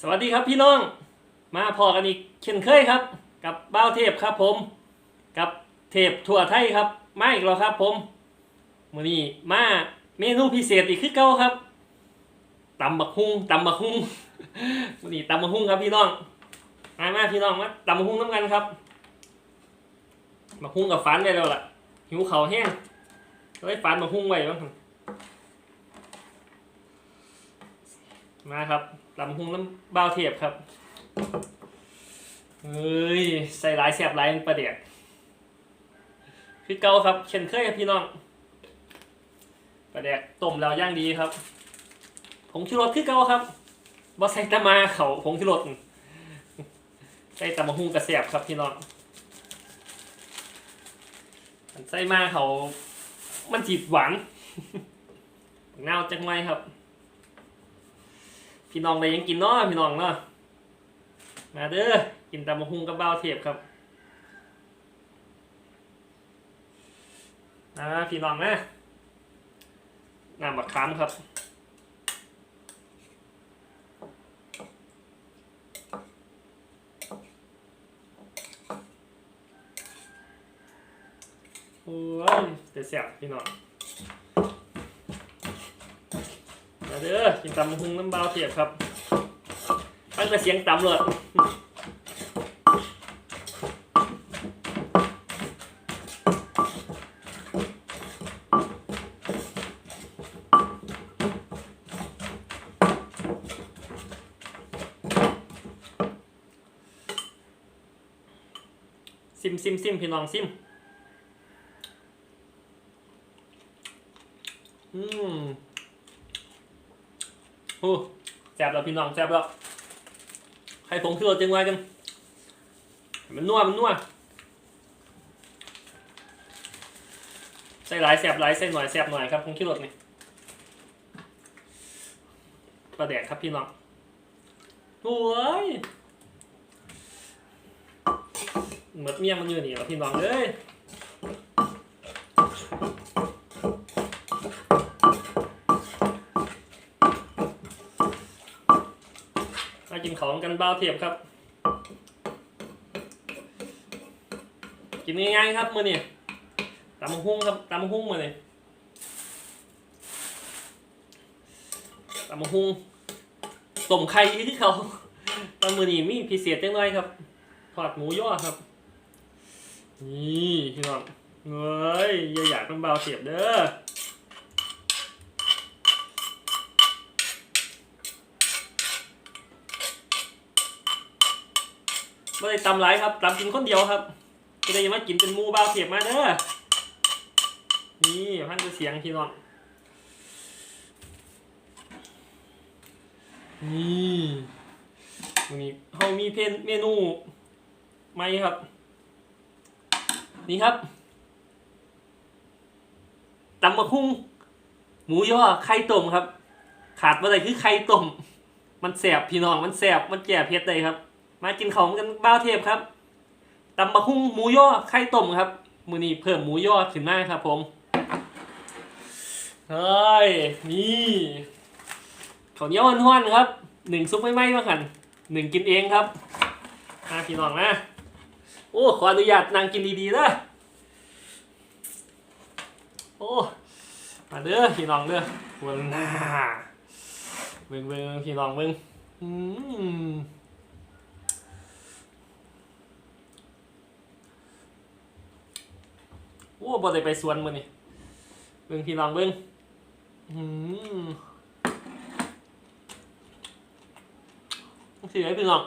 สวัสดีครับพี่น้อง มาพอกันอีกเช่นเคยครับ กับบ้าวเทพครับผม กับเทพทั่วไทยครับมาอีกแล้วครับผมมื้อนี้มาเมนูพิเศษอีกคือเก่าครับตำบักฮุ่งตำบักฮุ่งมื้อนี้ตำบักฮุ่งครับพี่น้องมามาพี่น้องมาตำบักฮุ่งน้ำกันครับบักฮุ่งกับฟันได้แล้วล่ะหิวเขาแห้งเลยฟันบักฮุ่งไว้บ้าง มาครับลำพุงน้ำเบ้าเทียบครับ เฮ้ย ใส่หลายแสบหลายประเดียกคือเกาครับ เช่นเคยครับพี่น้อง ประเดียกต้มแล้วย่างดีครับ ผงชูรสคือเกาครับบ่ใส่ตะมาเขาผงชูรสใส่ตะมะฮุงกระเสียบครับพี่น้องใส่มาเขามันจีบหวานเงาจังไงครับ พี่น้องได้ยังกินเนาะพี่น้องเนาะมาเด้อกินตำมะฮุงกับเบ้าเทียบครับนะพี่น้องนะน้ำมะขามครับโอ้ยเดี๋ยวแซ่บพี่น้องมา เด้อกินตำหุงน้ำเบาเทียบครับตั้งแต่เสียงตำเลยซิมซิมซิมพี่น้องซิม อืม โอ้แซ่บแล้วพี่น้องแซ่บแล้วให้ผมคือเราจึงไว้กันมันนัวมันนัวใส่หลายแซ่บหลายใส่หน่อยแซ่บหน่อยครับผมคิดรสนี่ปลาแดกครับพี่น้องโอ้ยเหมือนเมี่ยงมันอยู่นี่เหรอพี่น้องเอ้ยมา องกันเบาเทียบครับ กินง่ายๆครับมือนี่ตำหุ่งครับตำหุ่งมือนี่ตำหุ่งต้มไข่ที่เขาตอนมือนี่มีพิเศษจังเลยครับทอดหมูย่อครับ นี่พี่น้องเฮ้ยอย่าอยากต้องเบาเสียบเด้อ ไม่ได้ตำไรครับตำกินคนเดียวครับก็เลยยังมากินเป็นหมูเบาเสียบมาเด้อนี่พันจะเสียงพี่น้องนี่วันนี้เขามีเพนเมนูไหมครับ นี่ครับตำมะคุ้งหมูย่อไข่ต้มครับ ขาดอะไรคือไข่ต้ม มันแสบพี่น้องมันแสบมันแก่เผ็ดเลยครับ มากินของกันบ้าวเทพครับตำมะคุ้งหมูย่อไข่ต้มครับ มือนี้เพิ่มหมูย่อขึ้นมาครับ ผมเฮ้ยนี่ข้าวเหนียวห้อนๆครับหนึ่งซุปไม่ไหม้มากันหนึ่งกินเองครับมาพี่น้องนะโอ้ขออนุญาตนั่งกินดีๆนะโอ้มาเด้อพี่น้องเด้อเบิ่งหน้าเบิ่งเบิ่งพี่น้องเบิ่งอืม อ้บ่ได้ไปสวนมื้อนี่เบิ่งพี่น้องเบิ่งอืมสิไอ้พี่น้อง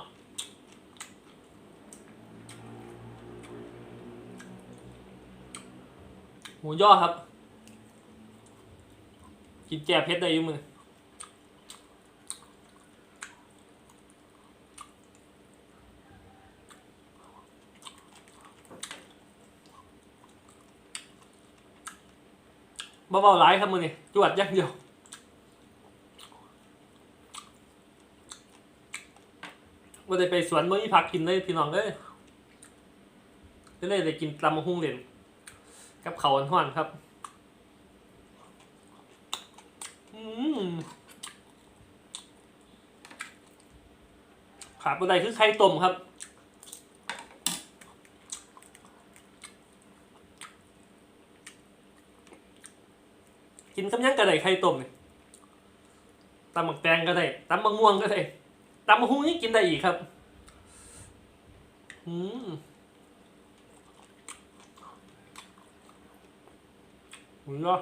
หมูยอครับ กินแก่เพชรได้อยุ่มือ เบาๆหลายครับมือนี่จวดอยักเดียวว่าได้ไปสวนเมื่อนี้พักกินเลยพี่น้องเลยเลยได้กินตำมะฮุ่งเหรียญกับเขาวห่อนครับอืมขาดบันไดคือไข่ต้มครับ กินกับหยังก็ได้ไข่ต้มนี่ตำหมักแตงก็ได้ตำมะม่วงก็ได้ตำมะฮุ่งนี่กินได้อีกครับอืมหุยเนาะ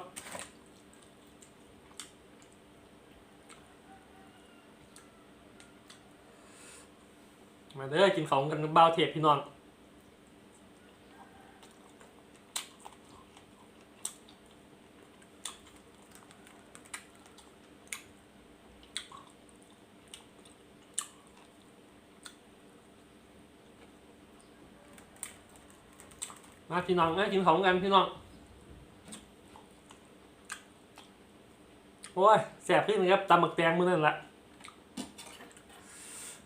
มาเด้อกินของกันเบาเทปพี่น้อง มาพี่น้องมากินของกันพี่น้องโอ้ยแสบขึ้นครับตำหมักแตงมือนั่นแหละ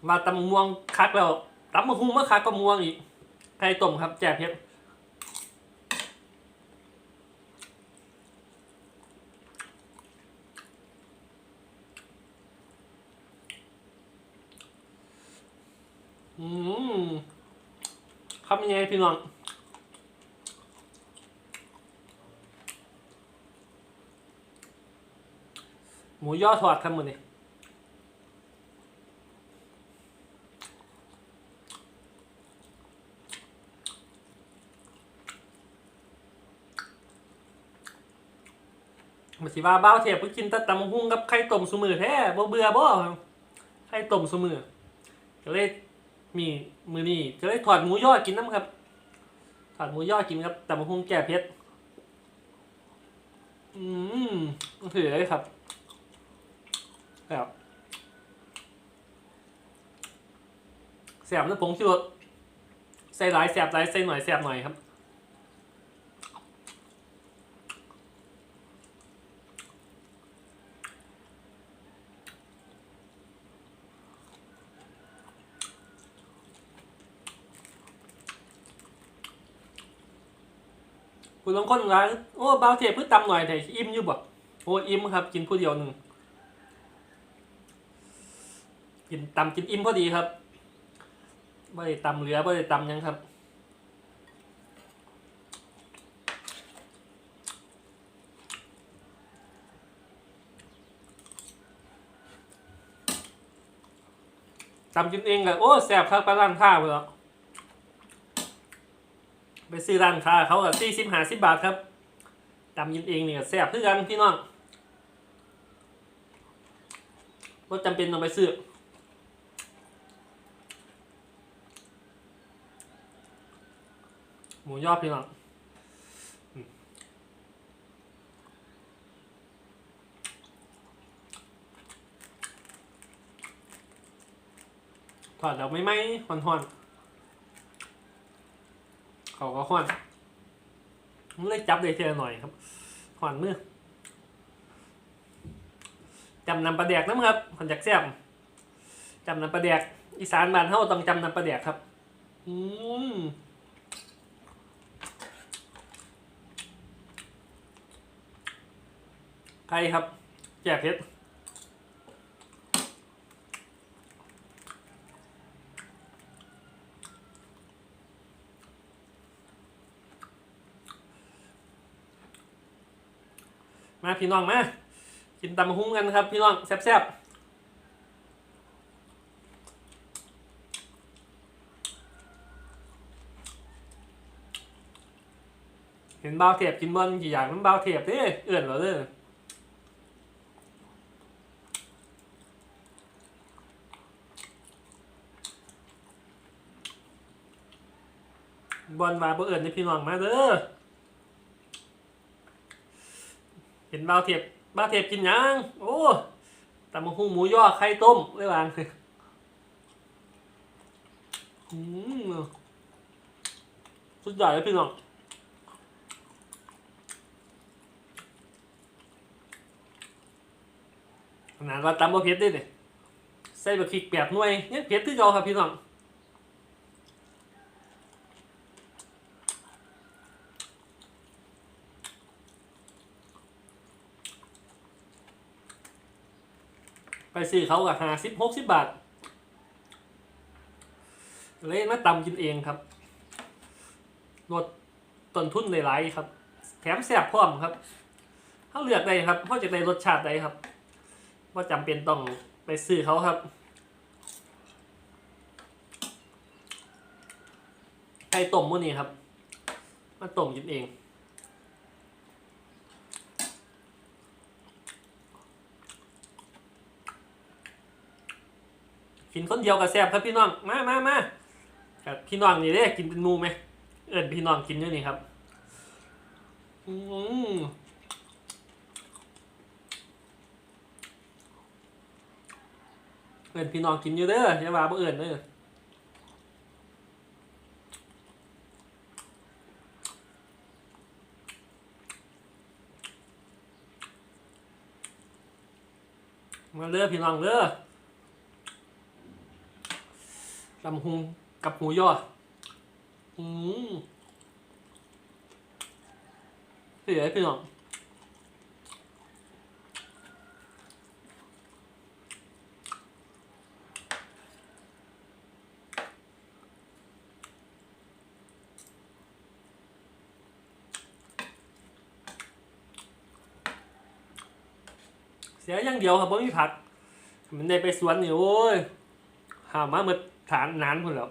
มาตำม่วงคักแล้วตำมะฮุ่งมะคักก็ม่วงอีกไข่ต้มครับแจ่เพชรอืมทำยังไงพี่น้อง หมูย่อทอดครับมือนี่มาสิว่าบ้าเทียบกินแตะตำหุ่งกับไข่ต้มสมือแท้บ่เบื่อบ่ไข่ต้มสมือก็เลยมีมือนี่ก็เลยถอดหมูย่อกินน้ำครับ ถอดหมูย่อกินครับตำหุ่งแก่เพชรอืมถือเลยครับแสบนะผงชูรสใส่หลายแสบหลายใส่หน่อยแสบหน่อยครับคุณลองคนร้านโอ้เบาเทปพื้นตำหน่อยแต่อิ่มอยู่บ่โอ้อิ่มครับ กินผู้เดียวหนึ่งกินตำกินอิ่มพอดีครับ ไม่ได้ตำเหลือไม่ได้ตำยังครับตำกินเองกับโอ้แสบครับไปร้านค้าไปแล้วไปซื้อร้านค้าเขากับสี่สิบห้าสิบบาทครับตำกินเองเนี่ยแสบเพื่อกันพี่น้องว่าจำเป็นต้องไปซื้อ มูยอพี่น้องถอดแล้วไม่ไหมหอนหอนเขาก็หอนมันเลยจับได้เท่าหน่อยครับหอนมือจำนำปลาแดกน้ำครับหอนจากแซ่บจำนำปลาแดกอีสานบ้านเฮาต้องจำนำปลาแดกครับ อืม ใครครับแก่เพชรมาพี่น้องมา กินตำหุ้งกันครับ พี่น้องแซ่บๆเห็นเบาเทียบกินบอลกี่อย่างมันเบาเทียบเด้เอื่อนเหรอเด้อ บอลมาบ่เอิญในพี่น้องมาเด้อเห็นเบาเทียบเบาเทียบกินยังโอ้ตำมะฮุ่งหมูย่อไข่ต้มเลยวางอืมสุดยอดเลยพี่น้องขนาดว่าตำบะเพ็ดได้เนี่ยใส่บะพริกแบบหน่วยเนี่ยเผ็ดที่เราครับพี่น้อง ไปซื้อเขากับหาสิบหกสิบบาท เลยมาตำกินเองครับลดต้นทุนหลายๆครับ แถมแซ่บพร้อมครับเขาเลือกได้ครับเขาจะได้รสชาติใดครับว่าจำเป็นต้องไปซื้อเขาครับไก่ต้มมื้อนี้ครับ มาต้มกินเอง กินคนเดียวกับแซ่บครับพี่น้อง มามามากับพี่น้องนี่เด้กินเป็นมูไหม เอิญพี่น้องกินด้วยนี่ครับ อืมเอิญพี่น้องกินอยู่เด้ออย่าว่าบ่เอิญเด้อมาเด้อพี่น้องเด้อ ลำหุงกับหูยออืมเสียพี่น้องเสียอย่างเดียวครับบ่มีผัก มันได้ไปสวนนี่โอ้ยหามาเมื่อ ฐานนานพุ่นแล้ว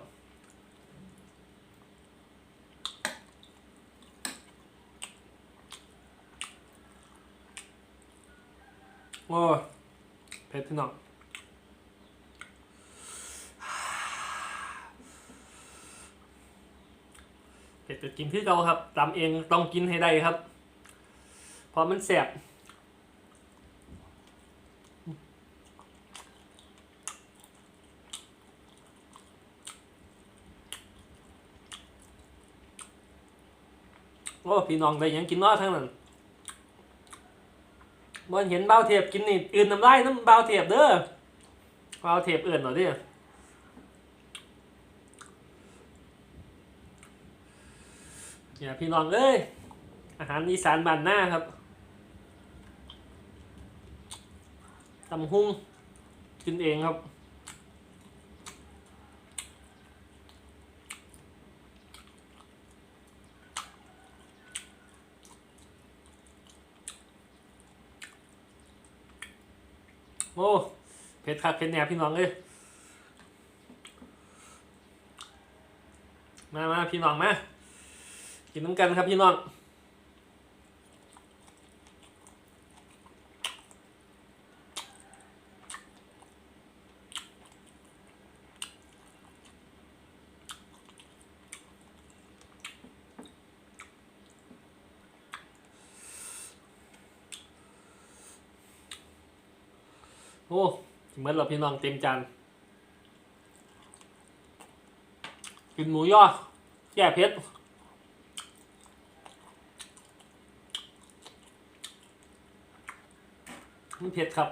โอ้เผ็ดพี่น้องเผ็ดจะกินที่เราครับตำเองต้องกินให้ได้ครับเพราะมันแสบ อ้พี่น้องได้ยังกินนาะทั้งนั้นบ่เห็นเบาวเทียบกินนี่อื่นน้ำลายน้ำเบาวเทียบเด้อเบาวเทียบอื่นหน่อยดิเนี่ยพี่น้องเอ้ยอาหารอีสานบ้านหน้าครับตำหุ่งกินเองครับ โอ้เผ็ดคับเผ็ดแนบพี่น้องเอ้ยมามาพี่น้องมากินน้ำกันครับพี่น้อง โอ้เหมือนเราพี่น้องเต็มจานกินหมูย่อแก่เผ็ดมันเผ็ดครับ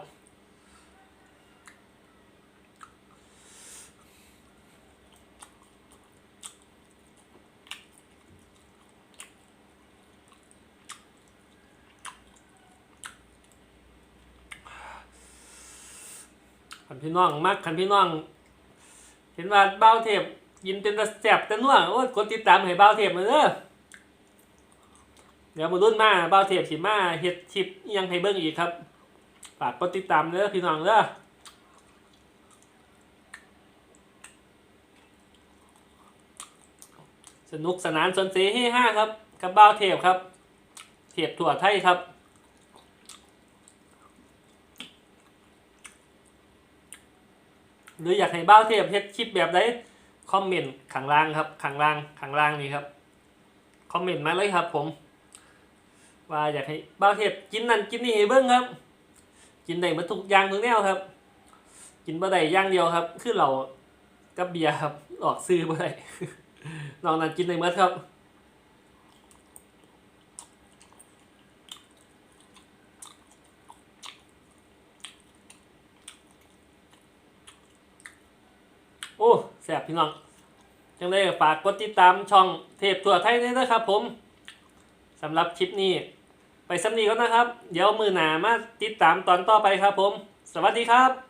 พี่น้องมักขันพี่น้อง เห็นว่าเบ้าเทพยินเป็นตะแสบแต่นัวโอ้กดติดตามให้เบ้าเทพมาเด้อเดี๋ยวมารุ่นมาเบ้าเทพสิมาเฮ็ดคลิปยังให้เบิ่งอีกครับฝากกดติดตามเด้อพี่น้องเด้อสนุกสนานสนเสเฮห้าครับ กับเบ้าเทพครับ เทพถั่วไทยครับ รืออยากให้บ้าวเทพเฮ็ดคลิปแบบใดคอมเมนต์ข้างล่างครับข้างล่างข้างล่างนี่ครับคอมเมนต์มาเลยครับ ผม ว่าอยากให้บ้าวเทพกินนั่นกินนี่ให้เบิ้งครับ กินได้หมาทุกอย่างทุกแนวครับ กินบ่ได้อย่างเดียวครับ คือเรากับเบียร์ครับออกซื้อบ่ได้นอกนั้นกินได้หมดครับ โอ้แสบพี่น้องจังได้ฝากกดติดตามช่องเทพทั่วไทยด้วยนะครับผมสำหรับคลิปนี้ ไปสำนีก็นะครับ เดี๋ยวมือหนามาติดตามตอนต่อไปครับผม สวัสดีครับ